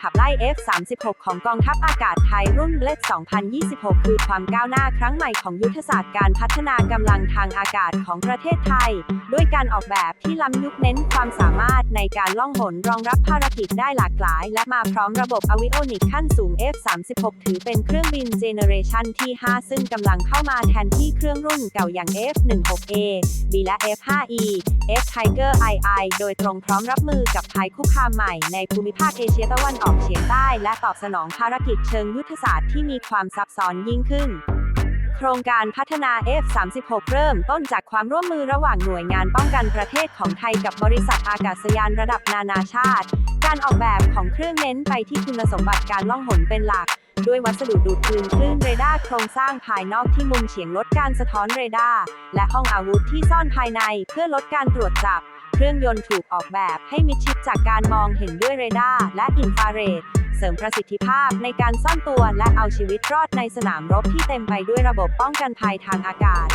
ขับไล่ F-36 ของกองทัพอากาศไทยรุ่นเล็ด2026 คือความก้าวหน้าครั้งใหม่ของยุทธศาสตร์การพัฒนากำลังทางอากาศของประเทศไทย ด้วยการออกแบบที่ล้ำยุคเน้นความสามารถในการล่องหนรองรับภารกิจได้หลากหลาย และมาพร้อมระบบอวิโอนิกขั้นสูง F-36 ถือเป็นเครื่องบินเจเนเรชันที่ 5 ซึ่งกำลังเข้ามาแทนที่เครื่องรุ่นเก่าอย่าง F-16A B และ F-5E F Tiger II โดยตรงพร้อมรับมือกับภัยคุกคามใหม่ในภูมิภาคเอเชียตะวันออกเฉียงใต้ และตอบสนองภารกิจเชิงยุทธศาสตร์ที่มีความซับซ้อนยิ่งขึ้น ครงการพัฒนา F-36 เริ่มต้นจากความร่วมมือระหว่างหน่วยงานป้องกันประเทศของไทยกับบริษัทอากาศยานระดับนานาชาติ การออกแบบของเครื่องเน้นไปที่คุณสมบัติการล่องหนเป็นหลัก ด้วยวัสดุดูดคืนคลื่นเรดาร์โครงสร้างภายนอกที่มุมเฉียงลดการสะท้อนเรดาร์และห้องอาวุธที่ซ่อนภายในเพื่อลดการตรวจจับ เครื่องยนต์ถูกออกแบบให้มิดชิดจากการมองเห็นด้วยเรดาร์และอินฟราเรด เสริมประสิทธิภาพในการซ่อนตัวและเอาชีวิตรอดในสนามรบที่เต็มไปด้วยระบบป้องกันภัยทางอากาศ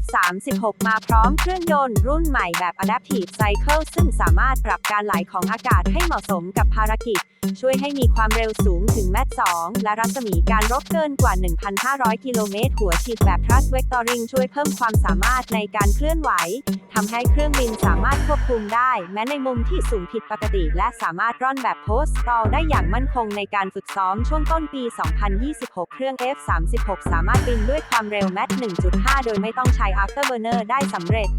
F-36 มาพร้อมเครื่องยนต์รุ่นใหม่แบบ Adaptive Cycle ซึ่งสามารถปรับการไหลของอากาศให้เหมาะสมกับภารกิจ ช่วยให้มีความเร็วสูงถึงแมต2และรัศมีการรบเกินกว่า 1,500 กิโลเมตร หัวฉีดแบบ Thrust Vectoring ช่วยเพิ่มความสามารถในการเคลื่อนไหวทำให้เครื่องบินสามารถควบคุมได้ แม้ในมุมที่สูงผิดปกติ และสามารถร่อนแบบ Post Stall ได้อย่างมั่นคงในการฝึกซ้อมช่วงต้นปี 2026 เครื่อง F-36 สามารถบินด้วยความเร็วแมต1.5 โดยไม่ต้องใช้ Afterburner ได้สำเร็จ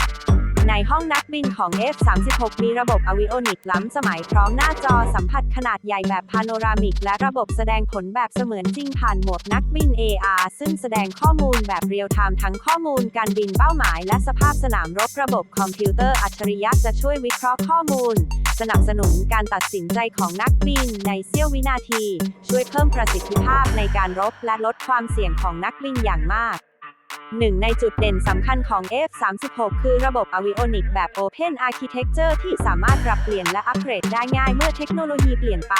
ในห้องนักบินของ F-36 มีระบบอวิโอนิกล้ำสมัยพร้อมหน้าจอสัมผัสขนาดใหญ่แบบพาโนรามิก และระบบแสดงผลแบบเสมือนจริงผ่านโหมดนักบิน AR ซึ่งแสดงข้อมูลแบบเรียลไทม์ทั้งข้อมูลการบินเป้าหมายและสภาพสนามรบระบบคอมพิวเตอร์อัจฉริยะจะช่วยวิเคราะห์ข้อมูลสนับสนุนการตัดสินใจของนักบินในเสี้ยววินาที ช่วยเพิ่มประสิทธิภาพในการรบและลดความเสี่ยงของนักบินอย่างมาก หนึ่งในจุดเด่นสำคัญของ F-36 คือระบบอวิโอนิกแบบ Open Architecture ที่สามารถปรับเปลี่ยนและอัปเกรดได้ง่ายเมื่อเทคโนโลยีเปลี่ยนไป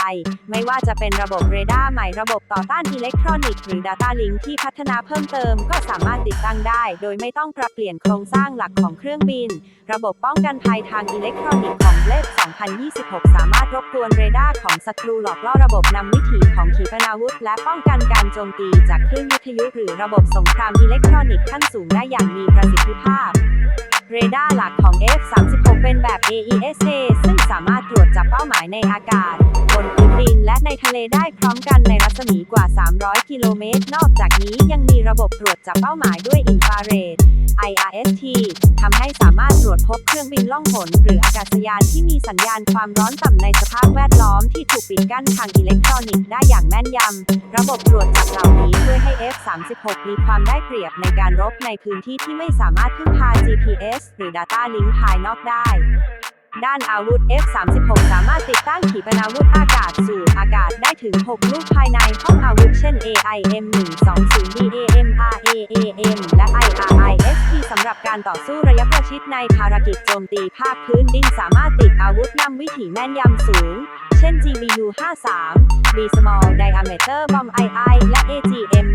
ไม่ว่าจะเป็นระบบเรดาร์ใหม่ระบบต่อต้านอิเล็กทรอนิกส์หรือ Data Link ที่พัฒนาเพิ่มเติมก็สามารถติดตั้งได้ โดยไม่ต้องปรับเปลี่ยนโครงสร้างหลักของเครื่องบิน ระบบป้องกันภัยทางอิเล็กทรอนิกส์ของ Blade 2026 สามารถรบกวนเรดาร์ของศัตรูหลอกล่อระบบนำวิถีของ ปนาวุธ และป้องกันการโจมตีจากคลื่นวิทยุหรือระบบสงครามอิเล็กทรอนิกส์ขั้นสูงได้อย่างมีประสิทธิภาพ เรดาร์หลักของ F-36 เป็นแบบ AESA ซึ่งสามารถตรวจจับเป้าหมายในอากาศ บนพื้น ดินและในทะเลได้พร้อมกันในรัศมีกว่า 300 กิโลเมตร นอกจากนี้ยังมีระบบตรวจจับเป้าหมายด้วยอินฟราเรด IRST ทำให้สามารถตรวจพบเครื่องบินล่องหน หรืออากาศยานที่มีสัญญาณความร้อนต่ำในสภาพแวดล้อมที่ถูกปิดกั้นทางอิเล็กทรอนิกส์ได้อย่างแม่นยำ ระบบตรวจจับเหล่านี้ช่วยให้ F-36 มีความได้เปรียบในการรบในพื้นที่ที่ไม่สามารถพึ่งพา GPS หรือ Data Link ภายนอกได้ ด้านอาวุธ F-36 สามารถติดตั้งขีปนาวุธอากาศสู่อากาศได้ถึง 6 ลูกภายในห้องอาวุธเช่น AIM-120B AMRAAM และ IRIST สำหรับการต่อสู้ระยะประชิดในภารกิจโจมตีภาคพื้นดินสามารถติดอาวุธนำวิถีแม่นยำสูง เช่น GBU-53 B Small Diameter Bomb II และ AGM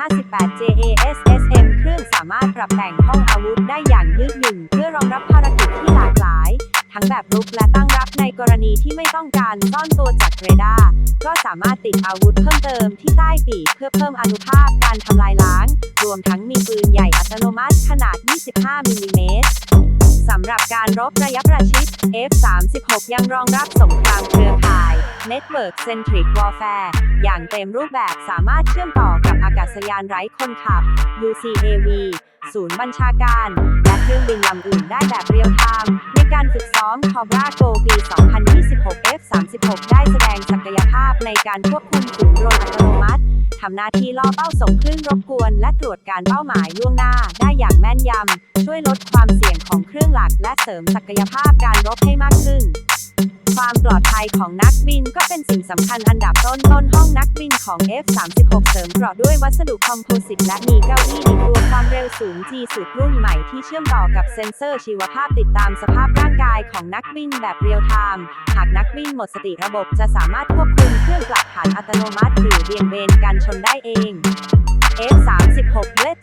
158 JASSM เครื่องสามารถปรับแต่งห้องอาวุธได้อย่างยืดหยุ่นเพื่อรองรับภารกิจที่หลากหลาย ทั้งแบบรุกและตั้งรับในกรณีที่ไม่ต้องการซ่อนตัวจากเรดาร์ก็สามารถติดอาวุธเพิ่มเติมที่ใต้ปีกเพื่อเพิ่มอนุภาพการทำลายล้าง รวมทั้งมีปืนใหญ่อัตโนมัติขนาด 25 มิลลิเมตรสำหรับการรบระยะประชิด F-36 ยังรองรับสงครามเครือข่าย Network Centric Warfare อย่างเต็มรูปแบบสามารถเชื่อมต่อกับอากาศยานไร้คนขับ UCAV ศูนย์บัญชาการ และเครื่องบินลำอื่นได้แบบเรียลไทม์ การฝึกซ้อมคอบราโกปี 2026 F-36 ได้แสดงศักยภาพในการควบคุมศูงโดรนอัตโนมัติทำหน้าที่ล่อเป้าส่งคลื่นรบกวน และตรวจการเป้าหมายล่วงหน้าได้อย่างแม่นยำ ช่วยลดความเสี่ยงของเครื่องหลัก และเสริมศักยภาพการรบให้มากขึ้น ความปลอดภัยของนักบินก็เป็นสิ่งสำคัญอันดับต้นต้นห้องนักบินของ F-36 เสริมเกราะด้วยวัสดุคอมโพสิตและมีเก้าอี้ดีดตัวความเร็วสูง G สุดรุ่นใหม่ที่เชื่อมต่อกับเซ็นเซอร์ชีวภาพติดตามสภาพร่างกายของนักบินแบบเรียลไทม์หากนักบินหมดสติระบบจะสามารถควบคุมเครื่องปรับฐานอัตโนมัติ หรือเบี่ยงเบนการชนได้เอง F-36 Blade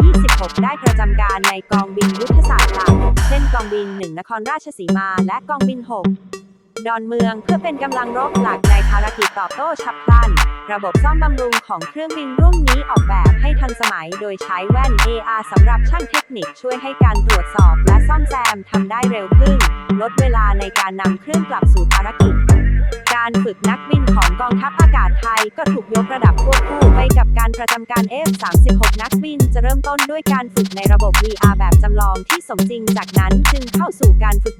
2026 ได้ประจำการในกองบินยุทธศาสตร์หลัก เช่นกองบิน 1 นครราชสีมา และกองบิน 6 ดอนเมืองเพื่อเป็นกำลังรบหลักในภารกิจตอบโต้ฉับพลัน ระบบซ่อมบำรุงของเครื่องบินรุ่นนี้ออกแบบให้ทันสมัยโดยใช้แว่น AR สำหรับช่างเทคนิคช่วยให้การตรวจสอบและซ่อมแซมทำได้เร็วขึ้น ลดเวลาในการนำเครื่องกลับสู่ภารกิจ การฝึกนักบินของกองทัพอากาศไทยก็ถูกยกระดับควบคู่ไปกับการประจำการ F-36 นักบินจะเริ่มต้นด้วยการฝึกในระบบ VR แบบจำลองที่สมจริงจากนั้นจึงเข้าสู่การฝึก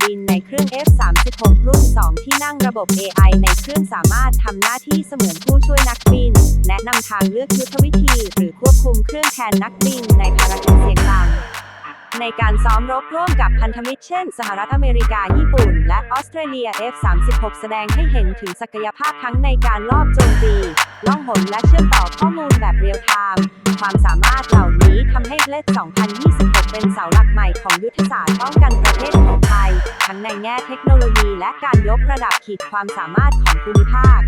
6 รุ่น 2 ที่นั่งระบบ AI ในเครื่องสามารถทำหน้าที่เสมือนผู้ช่วยนักบิน แนะนำทางเลือกยุทธวิธี หรือควบคุมเครื่องแทนนักบินในภารกิจเสี่ยงต่ำในการซ้อมรบร่วมกับพันธมิตรเช่น สหรัฐอเมริกา ญี่ปุ่น และออสเตรเลีย F-36 แสดงให้เห็นถึงศักยภาพทั้งในการลอบโจมตีล่องหนและเชื่อมต่อข้อมูลแบบเรียลไทม์ความสามารถเหล่านี้ทำให้เลด2026 เป็นเสาหลักใหม่ของยุทธศาสตร์ป้องกันประเทศ ทั้งในแง่เทคโนโลยีและการยกระดับขีดความสามารถของภูมิภาค